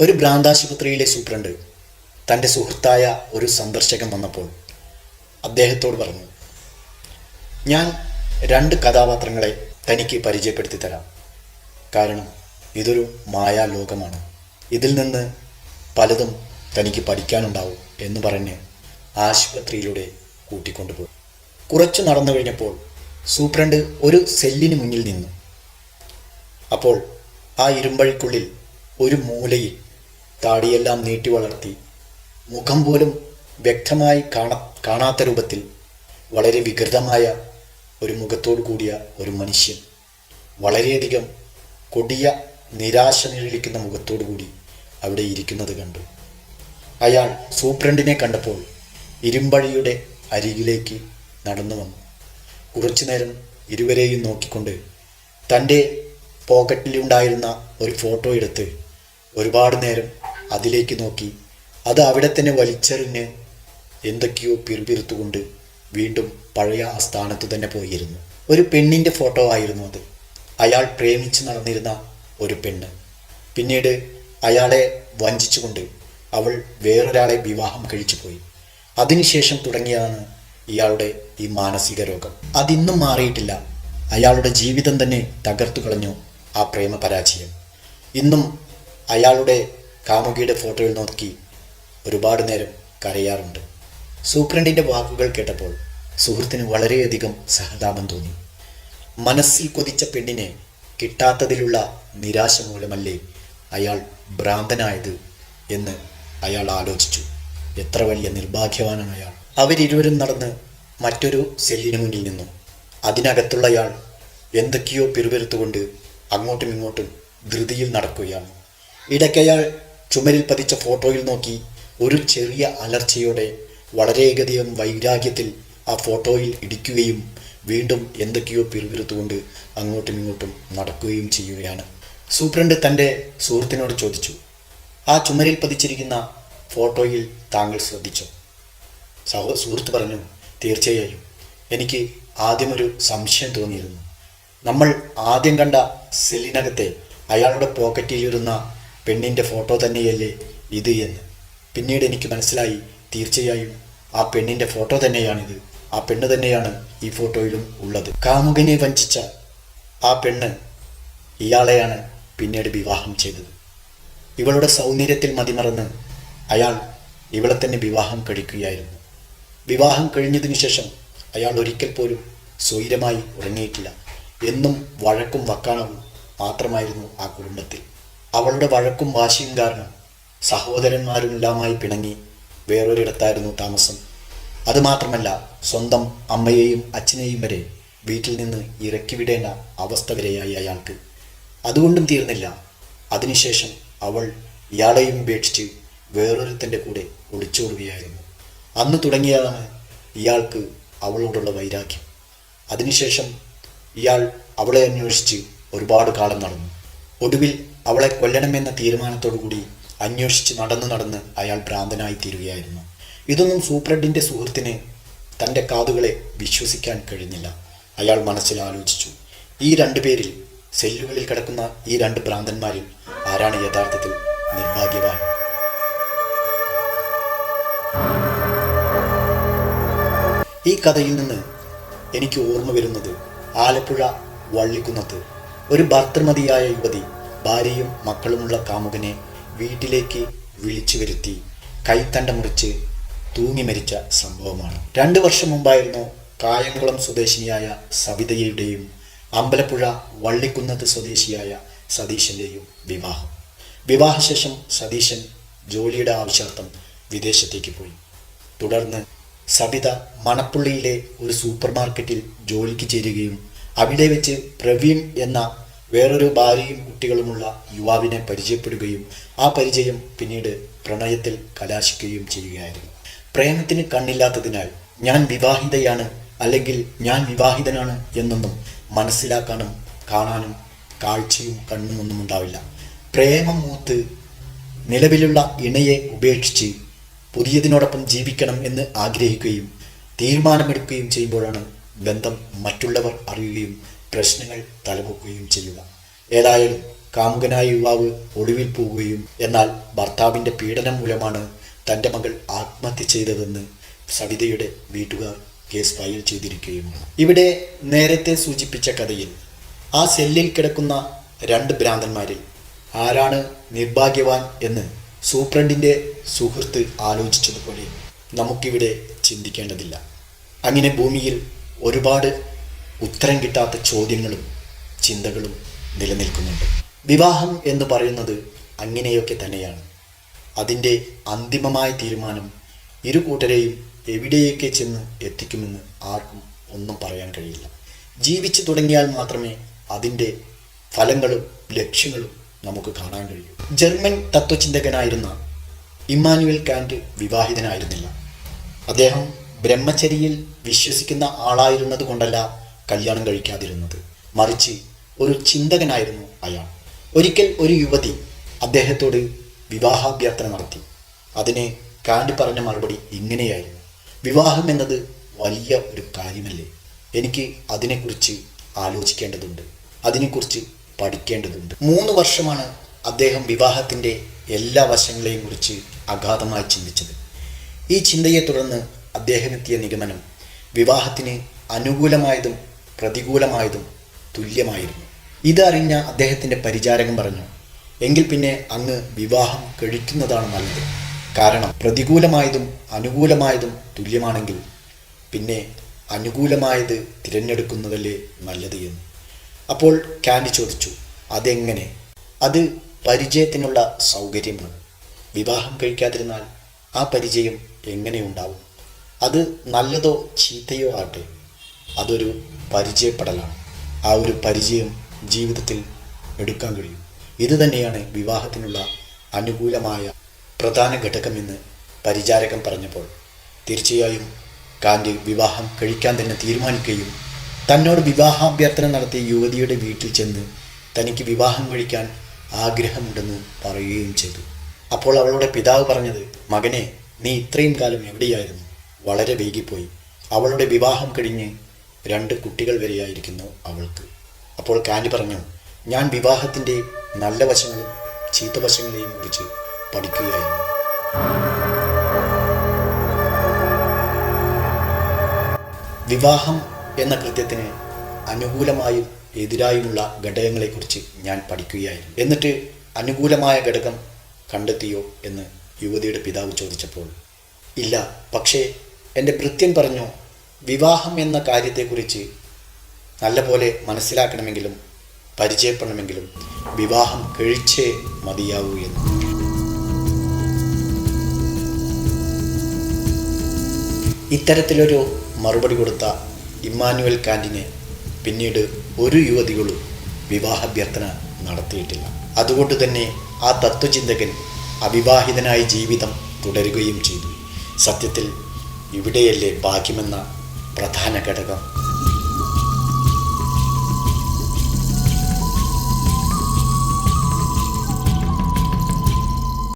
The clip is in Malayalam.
ഒരു ഭ്രാന്താശുപത്രിയിലെ സൂപ്രണ്ട് തന്റെ സുഹൃത്തായ ഒരു സന്ദർശകൻ വന്നപ്പോൾ അദ്ദേഹത്തോട് പറഞ്ഞു ഞാൻ രണ്ട് കഥാപാത്രങ്ങളെ തനിക്ക് പരിചയപ്പെടുത്തി തരാം കാരണം ഇതൊരു മായാലോകമാണ്. ഇതിൽ നിന്ന് പലതും തനിക്ക് പഠിക്കാനുണ്ടാവും എന്ന് പറഞ്ഞ് ആശുപത്രിയിലൂടെ കൂട്ടിക്കൊണ്ടുപോയി. കുറച്ചു നടന്നു കഴിഞ്ഞപ്പോൾ സൂപ്രണ്ട് ഒരു സെല്ലിന് മുന്നിൽ നിന്നു. അപ്പോൾ ആ ഇരുമ്പഴിക്കുള്ളിൽ ഒരു മൂലയിൽ താടിയെല്ലാം നീട്ടി വളർത്തി. മുഖം പോലും വ്യക്തമായി കാണ കാണാത്ത രൂപത്തിൽ വളരെ വികൃതമായ ഒരു മുഖത്തോടു കൂടിയ ഒരു മനുഷ്യൻ. വളരെയധികം കൊടിയ നിരാശ നിഴലിക്കുന്ന മുഖത്തോടു കൂടി അവിടെ ഇരിക്കുന്നത് കണ്ടു. അയാൾ സൂപ്രണ്ടിനെ കണ്ടപ്പോൾ ഇരുമ്പഴിയുടെ അരികിലേക്ക് നടന്നു വന്നു. കുറച്ചു നേരം ഇരുവരെയും നോക്കിക്കൊണ്ട് തന്റെ പോക്കറ്റിലുണ്ടായിരുന്ന ഒരു ഫോട്ടോ എടുത്ത് ഒരുപാട് നേരം അതിലേക്ക് നോക്കി. അത് അവിടെ തന്നെ വലിച്ചെറിഞ്ഞ് എന്തൊക്കെയോ പിറുപിറുത്തുകൊണ്ട് വീണ്ടും പഴയ ആ സ്ഥാനത്ത് തന്നെ പോയിരുന്നു. ഒരു പെണ്ണിന്റെ ഫോട്ടോ ആയിരുന്നു അത്. അയാൾ പ്രേമിച്ച് നടന്നിരുന്ന ഒരു പെണ്ണ്. പിന്നീട് അയാളെ വഞ്ചിച്ചുകൊണ്ട് അവൾ വേറൊരാളെ വിവാഹം കഴിച്ചു പോയി അതിനുശേഷം തുടങ്ങിയതാണ് ഇയാളുടെ ഈ മാനസിക രോഗം. അതിന്നും മാറിയിട്ടില്ല. അയാളുടെ ജീവിതം തന്നെ തകർത്തു കളഞ്ഞു ആ പ്രേമ പരാജയം ഇന്നും അയാളുടെ കാമുകിയുടെ ഫോട്ടോയിൽ നോക്കി ഒരുപാട് നേരം കരയാറുണ്ട്. സൂപ്രണ്ടിന്റെ വാക്കുകൾ കേട്ടപ്പോൾ സുഹൃത്തിന് വളരെയധികം സഹതാപം തോന്നി. മനസ്സിൽ കൊതിച്ച പെണ്ണിനെ കിട്ടാത്തതിലുള്ള നിരാശ മൂലമല്ലേ അയാൾ ഭ്രാന്തനായത് എന്ന് അയാൾ ആലോചിച്ചു. എത്ര വലിയ നിർഭാഗ്യവാനാണ് അയാൾ. അവരിരുവരും നടന്ന് മറ്റൊരു സെല്ലിന് മുന്നിൽ നിന്നു. അതിനകത്തുള്ളയാൾ എന്തൊക്കെയോ പിറുപിറുത്തുകൊണ്ട് അങ്ങോട്ടും ഇങ്ങോട്ടും ധൃതിയിൽ നടക്കുകയാണ്. ഇടയ്ക്കയാൾ ചുമരിൽ പതിച്ച ഫോട്ടോയിൽ നോക്കി ഒരു ചെറിയ അലർച്ചയോടെ വളരെയധികം വൈരാഗ്യത്തിൽ ആ ഫോട്ടോയിൽ ഇടിക്കുകയും വീണ്ടും എന്തൊക്കെയോ പിറുപിറുത്തുകൊണ്ട് അങ്ങോട്ടും ഇങ്ങോട്ടും നടക്കുകയും ചെയ്യുകയാണ്. സൂപ്രണ്ട് തന്റെ സുഹൃത്തിനോട് ചോദിച്ചു ആ ചുമരിൽ പതിച്ചിരിക്കുന്ന ഫോട്ടോയിൽ താങ്കൾ ശ്രദ്ധിച്ചോ? സഹോ സുഹൃത്ത് പറഞ്ഞു തീർച്ചയായും. എനിക്ക് ആദ്യമൊരു സംശയം തോന്നിയിരുന്നു. നമ്മൾ ആദ്യം കണ്ട സെല്ലിനകത്തെ അയാളുടെ പോക്കറ്റിലിരുന്ന പെണ്ണിന്റെ ഫോട്ടോ തന്നെയല്ലേ ഇത് എന്ന്. പിന്നീട് എനിക്ക് മനസ്സിലായി തീർച്ചയായും ആ പെണ്ണിന്റെ ഫോട്ടോ തന്നെയാണിത്. ആ പെണ്ണ് തന്നെയാണ് ഈ ഫോട്ടോയിലും ഉള്ളത്. കാമുകനെ വഞ്ചിച്ച ആ പെണ്ണ് ഇയാളെയാണ് പിന്നീട് വിവാഹം ചെയ്തത്. ഇവളുടെ സൗന്ദര്യത്തിൽ മതിമറന്ന് അയാൾ ഇവളെ തന്നെ വിവാഹം കഴിക്കുകയായിരുന്നു. വിവാഹം കഴിഞ്ഞതിനു ശേഷം അയാൾ ഒരിക്കൽ പോലും സ്വൈരമായി ഉറങ്ങിയിട്ടില്ല. എന്നും വഴക്കും വക്കാണവും മാത്രമായിരുന്നു ആ കുടുംബത്തിൽ. അവളുടെ വഴക്കും വാശിയും കാരണം സഹോദരന്മാരുമെല്ലാമായി പിണങ്ങി വേറൊരിടത്തായിരുന്നു താമസം. അതുമാത്രമല്ല സ്വന്തം അമ്മയെയും അച്ഛനെയും വരെ വീട്ടിൽ നിന്ന് ഇറക്കി വിടേണ്ട അവസ്ഥ വരെയായി അയാൾക്ക്. അതുകൊണ്ടും തീർന്നില്ല. അതിനുശേഷം അവൾ ഇയാളെയും ഉപേക്ഷിച്ച് വേറൊരുത്തന്റെ കൂടെ ഒളിച്ചോടുകയായിരുന്നു. അന്ന് തുടങ്ങിയതാണ് ഇയാൾക്ക് അവളോടുള്ള വൈരാഗ്യം. അതിനുശേഷം ഇയാൾ അവളെ അന്വേഷിച്ച് ഒരുപാട് കാലം നടന്നു. ഒടുവിൽ അവളെ കൊല്ലണമെന്ന തീരുമാനത്തോടുകൂടി അന്വേഷിച്ച് നടന്നു നടന്ന് അയാൾ ഭ്രാന്തനായി തീരുകയായിരുന്നു ഇതൊന്നും സൂപ്രണ്ടിന്റെ സുഹൃത്തിന് തന്റെ കാതുകളെ വിശ്വസിക്കാൻ കഴിഞ്ഞില്ല. അയാൾ മനസ്സിൽ ആലോചിച്ചു. ഈ രണ്ടു പേരിൽ സെല്ലുകളിൽ കിടക്കുന്ന ഈ രണ്ട് ഭ്രാന്തന്മാരിൽ ആരാണ് യഥാർത്ഥത്തിൽ നിർഭാഗ്യവാൻ? ഈ കഥയിൽ നിന്ന് എനിക്ക് ഓർമ്മ വരുന്നത് ആലപ്പുഴ വള്ളിക്കുന്നത്ത് ഒരു ഭർത്തൃമതിയായ യുവതി ഭാര്യയും മക്കളുമുള്ള കാമുകനെ വീട്ടിലേക്ക് വിളിച്ചു വരുത്തി കൈത്തണ്ട മുറിച്ച് തൂങ്ങി മരിച്ച സംഭവമാണ്. രണ്ട് വർഷം മുമ്പായിരുന്നു കായംകുളം സ്വദേശിനിയായ സവിതയുടെയും അമ്പലപ്പുഴ വള്ളിക്കുന്നത്ത് സ്വദേശിയായ സതീശന്റെയും വിവാഹം. വിവാഹശേഷം സതീശൻ ജോലിയുടെ ആവശ്യാർത്ഥം വിദേശത്തേക്ക് പോയി. തുടർന്ന് സബിത മണപ്പുള്ളിയിലെ ഒരു സൂപ്പർ മാർക്കറ്റിൽ ജോലിക്ക് ചേരുകയും അവിടെ വെച്ച് പ്രവീൺ എന്ന വേറൊരു ഭാര്യയും കുട്ടികളുമുള്ള യുവാവിനെ പരിചയപ്പെടുകയും ആ പരിചയം പിന്നീട് പ്രണയത്തിൽ കലാശിക്കുകയും ചെയ്യുകയായിരുന്നു. പ്രേമത്തിന് കണ്ണില്ലാത്തതിനാൽ ഞാൻ വിവാഹിതയാണ് അല്ലെങ്കിൽ ഞാൻ വിവാഹിതനാണ് എന്നൊന്നും മനസ്സിലാക്കാനും കാണാനും കാഴ്ചയും കണ്ണുമൊന്നും ഉണ്ടാവില്ല. പ്രേമം മൂത്ത് നിലവിലുള്ള ഇണയെ ഉപേക്ഷിച്ച് പുതിയതിനോടൊപ്പം ജീവിക്കണം എന്ന് ആഗ്രഹിക്കുകയും തീരുമാനമെടുക്കുകയും ചെയ്യുമ്പോഴാണ് ബന്ധം മറ്റുള്ളവർ അറിയുകയും പ്രശ്നങ്ങൾ തലപൊക്കുകയും ചെയ്യുക. ഏതായാലും കാമുകനായ യുവാവ് ഒളിവിൽ പോവുകയും എന്നാൽ ഭർത്താവിന്റെ പീഡനം മൂലമാണ് തന്റെ മകൾ ആത്മഹത്യ ചെയ്തതെന്ന് സവിതയുടെ വീട്ടുകാർ കേസ് ഫയൽ ചെയ്തിരിക്കുകയുമാണ്. ഇവിടെ നേരത്തെ സൂചിപ്പിച്ച കഥയിൽ ആ സെല്ലിൽ കിടക്കുന്ന രണ്ട് ഭ്രാന്തന്മാരിൽ ആരാണ് നിർഭാഗ്യവാൻ എന്ന് സൂപ്രണ്ടിന്റെ സുഹൃത്ത് ആലോചിച്ചതുപോലെ നമുക്കിവിടെ ചിന്തിക്കേണ്ടതില്ല. അങ്ങനെ ഭൂമിയിൽ ഒരുപാട് ഉത്തരം കിട്ടാത്ത ചോദ്യങ്ങളും ചിന്തകളും നിലനിൽക്കുന്നുണ്ട്. വിവാഹം എന്ന് പറയുന്നത് അങ്ങനെയൊക്കെ തന്നെയാണ്. അതിന്റെ അന്തിമമായ തീരുമാനം ഇരു കൂട്ടരെയും എവിടെയൊക്കെ ചെന്ന് എത്തിക്കുമെന്ന് ആർക്കും ഒന്നും പറയാൻ കഴിയില്ല. ജീവിച്ചു തുടങ്ങിയാൽ മാത്രമേ അതിന്റെ ഫലങ്ങളും ലക്ഷ്യങ്ങളും നമുക്ക് കാണാൻ കഴിയൂ. ജർമ്മൻ തത്വചിന്തകനായിരുന്ന ഇമ്മാനുവൽ കാന്റ് വിവാഹിതനായിരുന്നില്ല. അദ്ദേഹം ബ്രഹ്മചര്യയിൽ വിശ്വസിക്കുന്ന ആളായിരുന്നത് കൊണ്ടല്ല കല്യാണം കഴിക്കാതിരുന്നത്. മറിച്ച് ഒരു ചിന്തകനായിരുന്നു അയാൾ. ഒരിക്കൽ ഒരു യുവതി അദ്ദേഹത്തോട് വിവാഹാഭ്യർത്ഥന നടത്തി. അതിന് കാണ്ടി പറഞ്ഞ മറുപടി ഇങ്ങനെയായിരുന്നു. വിവാഹം എന്നത് വലിയ ഒരു കാര്യമല്ലേ? എനിക്ക് അതിനെക്കുറിച്ച് ആലോചിക്കേണ്ടതുണ്ട്. അതിനെക്കുറിച്ച് പഠിക്കേണ്ടതുണ്ട്. മൂന്ന് വർഷമാണ് അദ്ദേഹം വിവാഹത്തിന്റെ എല്ലാ വശങ്ങളെയും കുറിച്ച് അഗാധമായി ചിന്തിച്ചത്. ഈ ചിന്തയെ തുടർന്ന് അദ്ദേഹം എത്തിയ നിഗമനം വിവാഹത്തിന് അനുകൂലമായതും പ്രതികൂലമായതും തുല്യമായിരുന്നു. ഇതറിഞ്ഞ അദ്ദേഹത്തിന്റെ പരിചാരകൻ പറഞ്ഞു എങ്കിൽ പിന്നെ അങ്ങ് വിവാഹം കഴിക്കുന്നതാണ് നല്ലത്. കാരണം പ്രതികൂലമായതും അനുകൂലമായതും തുല്യമാണെങ്കിൽ പിന്നെ അനുകൂലമായത് തിരഞ്ഞെടുക്കുന്നതല്ലേ നല്ലത് എന്ന്. അപ്പോൾ കാൻഡി ചോദിച്ചു അതെങ്ങനെ? അത് പരിചയത്തിനുള്ള സൗകര്യമാണ്. വിവാഹം കഴിക്കാതിരുന്നാൽ ആ പരിചയം എങ്ങനെ ഉണ്ടാവും? അത് നല്ലതോ ചീത്തയോ ആട്ടെ അതൊരു പരിചയപ്പെടലാണ്. ആ ഒരു പരിചയം ജീവിതത്തിൽ എടുക്കാൻ കഴിയും. ഇത് തന്നെയാണ് വിവാഹത്തിനുള്ള അനുകൂലമായ പ്രധാന ഘടകമെന്ന് പരിചാരകൻ പറഞ്ഞപ്പോൾ തീർച്ചയായും കാന്റെ വിവാഹം കഴിക്കാൻ തന്നെ തീരുമാനിക്കുകയും തന്നോട് വിവാഹാഭ്യർത്ഥന നടത്തിയ യുവതിയുടെ വീട്ടിൽ ചെന്ന് തനിക്ക് വിവാഹം കഴിക്കാൻ ആഗ്രഹമുണ്ടെന്ന് പറയുകയും ചെയ്തു. അപ്പോൾ അവളുടെ പിതാവ് പറഞ്ഞത് മകനെ നീ ഇത്രയും കാലം എവിടെയായിരുന്നു? വളരെ വൈകിപ്പോയി. അവളുടെ വിവാഹം കഴിഞ്ഞ് രണ്ട് കുട്ടികൾ വരെയായിരിക്കുന്നു അവൾക്ക്. അപ്പോൾ കാൻഡി പറഞ്ഞു ഞാൻ വിവാഹത്തിന്റെ നല്ല വശങ്ങളും ചീത്ത വശങ്ങളെയും കുറിച്ച് പഠിക്കുകയായിരുന്നു. വിവാഹം എന്ന കൃത്യത്തിന് അനുകൂലമായും എതിരായുമുള്ള ഘടകങ്ങളെക്കുറിച്ച് ഞാൻ പഠിക്കുകയായിരുന്നു. എന്നിട്ട് അനുകൂലമായ ഘടകം കണ്ടെത്തിയോ എന്ന് യുവതിയുടെ പിതാവ് ചോദിച്ചപ്പോൾ ഇല്ല പക്ഷേ എന്റെ ഭൃത്യൻ പറഞ്ഞു വിവാഹം എന്ന കാര്യത്തെക്കുറിച്ച് നല്ലപോലെ മനസ്സിലാക്കണമെങ്കിലും പരിചയപ്പെടണമെങ്കിലും വിവാഹം കഴിച്ചേ മതിയാവൂ എന്ന്. ഇത്തരത്തിലൊരു മറുപടി കൊടുത്ത ഇമ്മാനുവൽ കാന്റിന് പിന്നീട് ഒരു യുവതികളും വിവാഹാഭ്യർത്ഥന നടത്തിയിട്ടില്ല. അതുകൊണ്ട് തന്നെ ആ തത്വചിന്തകൻ അവിവാഹിതനായി ജീവിതം തുടരുകയും ചെയ്തു. സത്യത്തിൽ ഇവിടെയല്ലേ ഭാഗ്യമെന്ന പ്രധാന ഘടകം.